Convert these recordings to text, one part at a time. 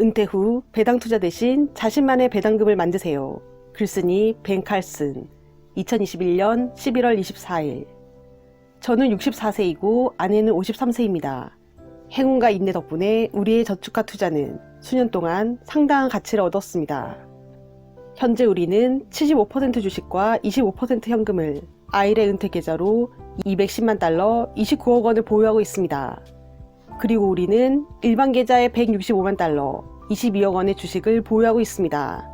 은퇴 후 배당 투자 대신 자신만의 배당금을 만드세요. 글쓴이 벤 칼슨 2021년 11월 24일 저는 64세이고 아내는 53세입니다. 행운과 인내 덕분에 우리의 저축과 투자는 수년 동안 상당한 가치를 얻었습니다. 현재 우리는 75% 주식과 25% 현금을 아이의 은퇴 계좌로 210만 달러 29억 원을 보유하고 있습니다. 그리고 우리는 일반 계좌에 165만 달러 22억 원의 주식을 보유하고 있습니다.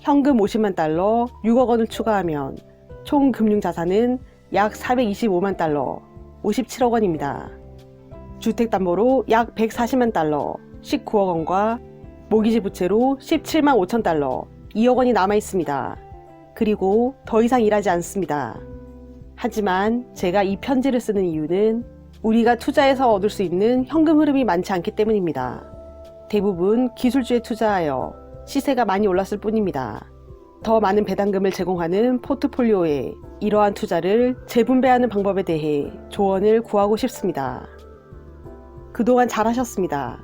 현금 50만 달러 6억 원을 추가하면 총 금융 자산은 약 425만 달러 57억 원입니다. 주택담보로 약 140만 달러 19억 원과 모기지 부채로 17만 5천 달러 2억 원이 남아 있습니다. 그리고 더 이상 일하지 않습니다. 하지만 제가 이 편지를 쓰는 이유는 우리가 투자해서 얻을 수 있는 현금 흐름이 많지 않기 때문입니다. 대부분 기술주에 투자하여 시세가 많이 올랐을 뿐입니다. 더 많은 배당금을 제공하는 포트폴리오에 이러한 투자를 재분배하는 방법에 대해 조언을 구하고 싶습니다. 그동안 잘하셨습니다.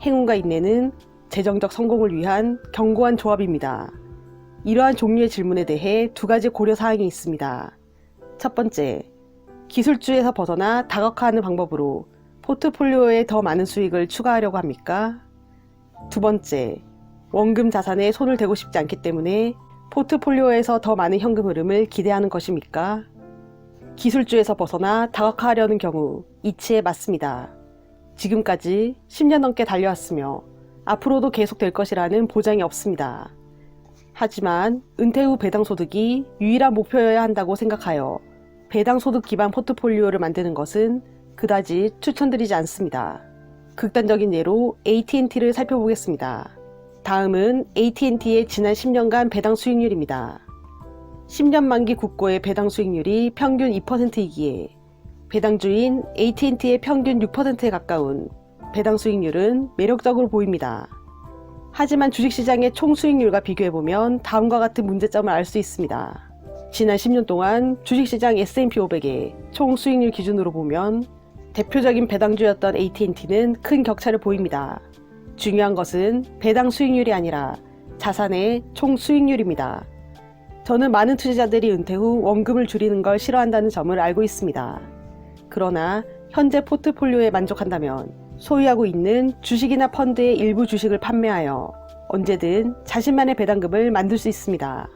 행운과 인내는 재정적 성공을 위한 견고한 조합입니다. 이러한 종류의 질문에 대해 두 가지 고려 사항이 있습니다. 첫 번째, 기술주에서 벗어나 다각화하는 방법으로 포트폴리오에 더 많은 수익을 추가하려고 합니까? 두 번째, 원금 자산에 손을 대고 싶지 않기 때문에 포트폴리오에서 더 많은 현금 흐름을 기대하는 것입니까? 기술주에서 벗어나 다각화하려는 경우 이치에 맞습니다. 지금까지 10년 넘게 달려왔으며 앞으로도 계속될 것이라는 보장이 없습니다. 하지만 은퇴 후 배당 소득이 유일한 목표여야 한다고 생각하여 배당 소득 기반 포트폴리오를 만드는 것은 그다지 추천드리지 않습니다. 극단적인 예로 AT&T를 살펴보겠습니다. 다음은 AT&T의 지난 10년간 배당 수익률입니다. 10년 만기 국고의 배당 수익률이 평균 2%이기에 배당주인 AT&T의 평균 6%에 가까운 배당 수익률은 매력적으로 보입니다. 하지만 주식시장의 총 수익률과 비교해보면 다음과 같은 문제점을 알 수 있습니다. 지난 10년 동안 주식시장 S&P 500의 총 수익률 기준으로 보면 대표적인 배당주였던 AT&T는 큰 격차를 보입니다. 중요한 것은 배당 수익률이 아니라 자산의 총 수익률입니다. 저는 많은 투자자들이 은퇴 후 원금을 줄이는 걸 싫어한다는 점을 알고 있습니다. 그러나 현재 포트폴리오에 만족한다면 소유하고 있는 주식이나 펀드의 일부 주식을 판매하여 언제든 자신만의 배당금을 만들 수 있습니다.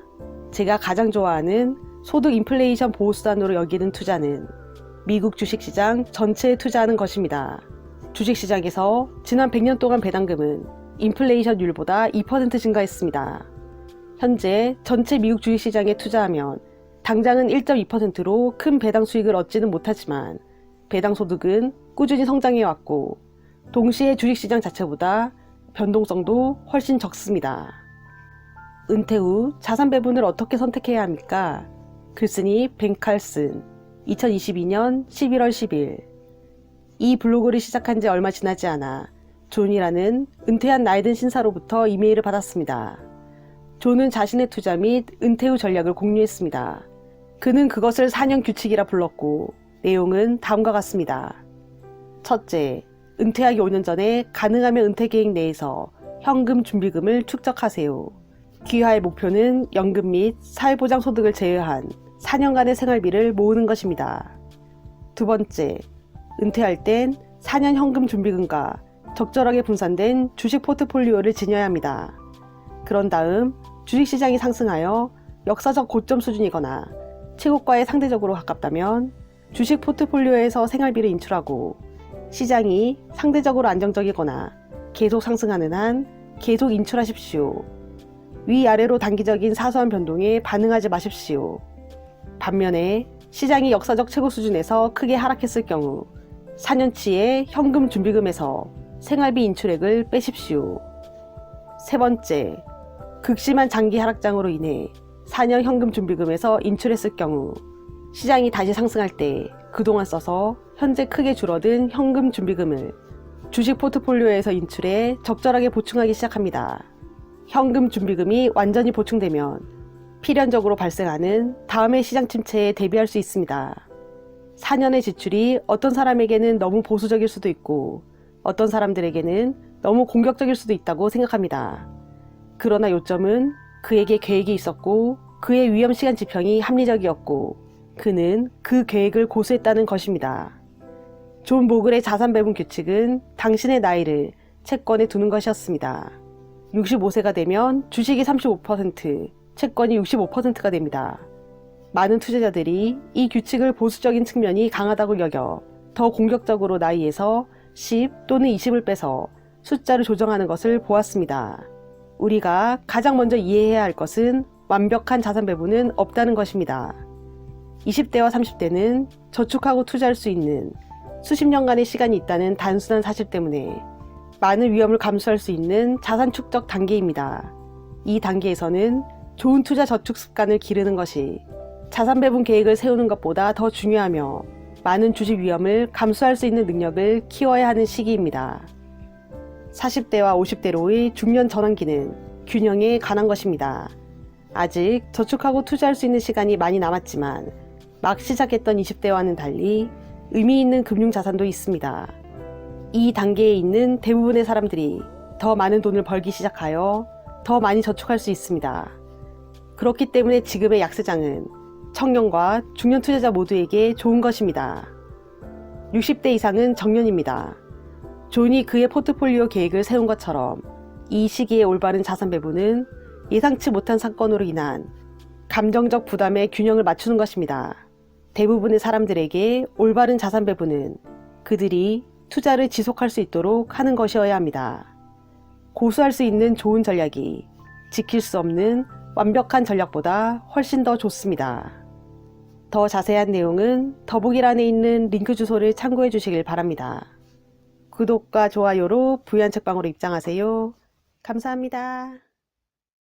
제가 가장 좋아하는 소득 인플레이션 보호 수단으로 여기는 투자는 미국 주식시장 전체에 투자하는 것입니다. 주식시장에서 지난 100년 동안 배당금은 인플레이션율보다 2% 증가했습니다. 현재 전체 미국 주식시장에 투자하면 당장은 1.2%로 큰 배당 수익을 얻지는 못하지만 배당 소득은 꾸준히 성장해 왔고 동시에 주식시장 자체보다 변동성도 훨씬 적습니다. 은퇴 후 자산 배분을 어떻게 선택해야 합니까? 글쓴이 벤칼슨 2022년 11월 10일 이 블로그를 시작한 지 얼마 지나지 않아 존이라는 은퇴한 나이든 신사로부터 이메일을 받았습니다. 존은 자신의 투자 및 은퇴 후 전략을 공유했습니다. 그는 그것을 4년 규칙이라 불렀고 내용은 다음과 같습니다. 첫째, 은퇴하기 5년 전에 가능하면 은퇴 계획 내에서 현금 준비금을 축적하세요. 귀하의 목표는 연금 및 사회보장 소득을 제외한 4년간의 생활비를 모으는 것입니다. 두 번째, 은퇴할 땐 4년 현금 준비금과 적절하게 분산된 주식 포트폴리오를 지녀야 합니다. 그런 다음 주식 시장이 상승하여 역사적 고점 수준이거나 최고가에 상대적으로 가깝다면 주식 포트폴리오에서 생활비를 인출하고 시장이 상대적으로 안정적이거나 계속 상승하는 한 계속 인출하십시오. 위아래로 단기적인 사소한 변동에 반응하지 마십시오. 반면에 시장이 역사적 최고 수준에서 크게 하락했을 경우 4년치의 현금 준비금에서 생활비 인출액을 빼십시오. 세 번째, 극심한 장기 하락장으로 인해 4년 현금 준비금에서 인출했을 경우 시장이 다시 상승할 때 그동안 써서 현재 크게 줄어든 현금 준비금을 주식 포트폴리오에서 인출해 적절하게 보충하기 시작합니다. 현금 준비금이 완전히 보충되면 필연적으로 발생하는 다음의 시장 침체에 대비할 수 있습니다. 4년의 지출이 어떤 사람에게는 너무 보수적일 수도 있고 어떤 사람들에게는 너무 공격적일 수도 있다고 생각합니다. 그러나 요점은 그에게 계획이 있었고 그의 위험 시간 지평이 합리적이었고 그는 그 계획을 고수했다는 것입니다. 존 모글의 자산 배분 규칙은 당신의 나이를 채권에 두는 것이었습니다. 65세가 되면 주식이 35%, 채권이 65%가 됩니다. 많은 투자자들이 이 규칙을 보수적인 측면이 강하다고 여겨 더 공격적으로 나이에서 10 또는 20을 빼서 숫자를 조정하는 것을 보았습니다. 우리가 가장 먼저 이해해야 할 것은 완벽한 자산 배분은 없다는 것입니다. 20대와 30대는 저축하고 투자할 수 있는 수십 년간의 시간이 있다는 단순한 사실 때문에 많은 위험을 감수할 수 있는 자산 축적 단계입니다. 이 단계에서는 좋은 투자 저축 습관을 기르는 것이 자산 배분 계획을 세우는 것보다 더 중요하며 많은 주식 위험을 감수할 수 있는 능력을 키워야 하는 시기입니다. 40대와 50대로의 중년 전환기는 균형에 관한 것입니다. 아직 저축하고 투자할 수 있는 시간이 많이 남았지만 막 시작했던 20대와는 달리 의미 있는 금융 자산도 있습니다. 이 단계에 있는 대부분의 사람들이 더 많은 돈을 벌기 시작하여 더 많이 저축할 수 있습니다. 그렇기 때문에 지금의 약세장은 청년과 중년 투자자 모두에게 좋은 것입니다. 60대 이상은 정년입니다. 존이 그의 포트폴리오 계획을 세운 것처럼 이 시기에 올바른 자산 배분은 예상치 못한 사건으로 인한 감정적 부담의 균형을 맞추는 것입니다. 대부분의 사람들에게 올바른 자산 배분은 그들이 투자를 지속할 수 있도록 하는 것이어야 합니다. 고수할 수 있는 좋은 전략이 지킬 수 없는 완벽한 전략보다 훨씬 더 좋습니다. 더 자세한 내용은 더보기란에 있는 링크 주소를 참고해 주시길 바랍니다. 구독과 좋아요로 부연 책방으로 입장하세요. 감사합니다.